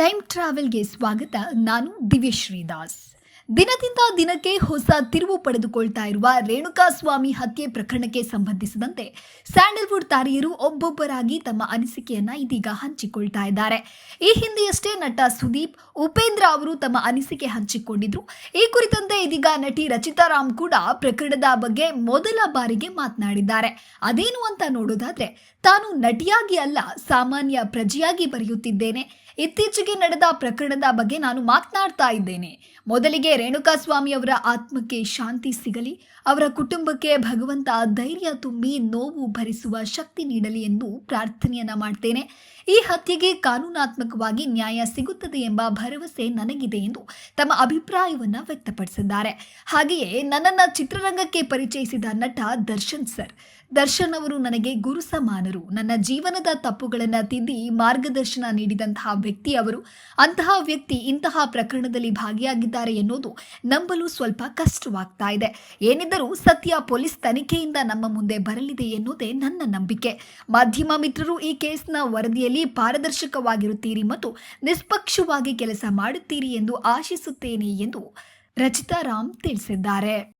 Time ಟ್ರಾವೆಲ್ಗೆ ಸ್ವಾಗತ. ನಾನು ದಿವ್ಯಶ್ರೀ ದಾಸ್. ದಿನದಿಂದ ದಿನಕ್ಕೆ ಹೊಸ ತಿರುವು ಪಡೆದುಕೊಳ್ತಾ ಇರುವ ರೇಣುಕಾಸ್ವಾಮಿ ಹತ್ಯೆ ಪ್ರಕರಣಕ್ಕೆ ಸಂಬಂಧಿಸಿದಂತೆ ಸ್ಯಾಂಡಲ್ವುಡ್ ತಾರೆಯರು ಒಬ್ಬೊಬ್ಬರಾಗಿ ತಮ್ಮ ಅನಿಸಿಕೆಯನ್ನ ಇದೀಗ ಹಂಚಿಕೊಳ್ತಾ ಇದ್ದಾರೆ. ಈ ಹಿಂದೆಯಷ್ಟೇ ನಟ ಸುದೀಪ್, ಉಪೇಂದ್ರ ಅವರು ತಮ್ಮ ಅನಿಸಿಕೆ ಹಂಚಿಕೊಂಡಿದ್ರು. ಈ ಕುರಿತಂತೆ ಇದೀಗ ನಟಿ ರಚಿತಾ ರಾಮ್ ಕೂಡ ಪ್ರಕರಣದ ಬಗ್ಗೆ ಮೊದಲ ಬಾರಿಗೆ ಮಾತನಾಡಿದ್ದಾರೆ. ಅದೇನು ಅಂತ ನೋಡೋದಾದ್ರೆ, ತಾನು ನಟಿಯಾಗಿ ಅಲ್ಲ, ಸಾಮಾನ್ಯ ಪ್ರಜೆಯಾಗಿ ಬರೆಯುತ್ತಿದ್ದೇನೆ. ಇತ್ತೀಚೆಗೆ ನಡೆದ ಪ್ರಕರಣದ ಬಗ್ಗೆ ನಾನು ಮಾತನಾಡ್ತಾ ಇದ್ದೇನೆ. ಮೊದಲಿಗೆ ರೇಣುಕಾಸ್ವಾಮಿ ಅವರ ಆತ್ಮಕ್ಕೆ ಶಾಂತಿ ಸಿಗಲಿ, ಅವರ ಕುಟುಂಬಕ್ಕೆ ಭಗವಂತ ಧೈರ್ಯ ತುಂಬಿ ನೋವು ಭರಿಸುವ ಶಕ್ತಿ ನೀಡಲಿ ಎಂದು ಪ್ರಾರ್ಥನೆಯನ್ನ ಮಾಡ್ತೇನೆ. ಈ ಹತ್ಯೆಗೆ ಕಾನೂನಾತ್ಮಕವಾಗಿ ನ್ಯಾಯ ಸಿಗುತ್ತದೆ ಎಂಬ ಭರವಸೆ ನನಗಿದೆ ಎಂದು ತಮ್ಮ ಅಭಿಪ್ರಾಯವನ್ನು ವ್ಯಕ್ತಪಡಿಸಿದ್ದಾರೆ. ಹಾಗೆಯೇ ನನ್ನನ್ನ ಚಿತ್ರರಂಗಕ್ಕೆ ಪರಿಚಯಿಸಿದ ನಟ ದರ್ಶನ್ ಸರ್, ದರ್ಶನ್ ಅವರು ನನಗೆ ಗುರು ಸಮಾನರು. ನನ್ನ ಜೀವನದ ತಪ್ಪುಗಳನ್ನು ತಿದ್ದಿ ಮಾರ್ಗದರ್ಶನ ನೀಡಿದಂತಹ ವ್ಯಕ್ತಿ ಅವರು. ಅಂತಹ ವ್ಯಕ್ತಿ ಇಂತಹ ಪ್ರಕರಣದಲ್ಲಿ ಭಾಗಿಯಾಗಿದ್ದಾರೆ ಎನ್ನುವುದು ನಂಬಲು ಸ್ವಲ್ಪ ಕಷ್ಟವಾಗ್ತಾ ಇದೆ. ಏನಿದ್ದರೂ ಸತ್ಯ ಪೊಲೀಸ್ ತನಿಖೆಯಿಂದ ನಮ್ಮ ಮುಂದೆ ಬರಲಿದೆ ಎನ್ನುವುದೇ ನನ್ನ ನಂಬಿಕೆ. ಮಾಧ್ಯಮ ಮಿತ್ರರು ಈ ಕೇಸ್ನ ವರದಿಯಲ್ಲಿ ಪಾರದರ್ಶಕವಾಗಿರುತ್ತೀರಿ ಮತ್ತು ನಿಷ್ಪಕ್ಷವಾಗಿ ಕೆಲಸ ಮಾಡುತ್ತೀರಿ ಎಂದು ಆಶಿಸುತ್ತೇನೆ ಎಂದು ರಚಿತಾ ರಾಮ್ ತಿಳಿಸಿದ್ದಾರೆ.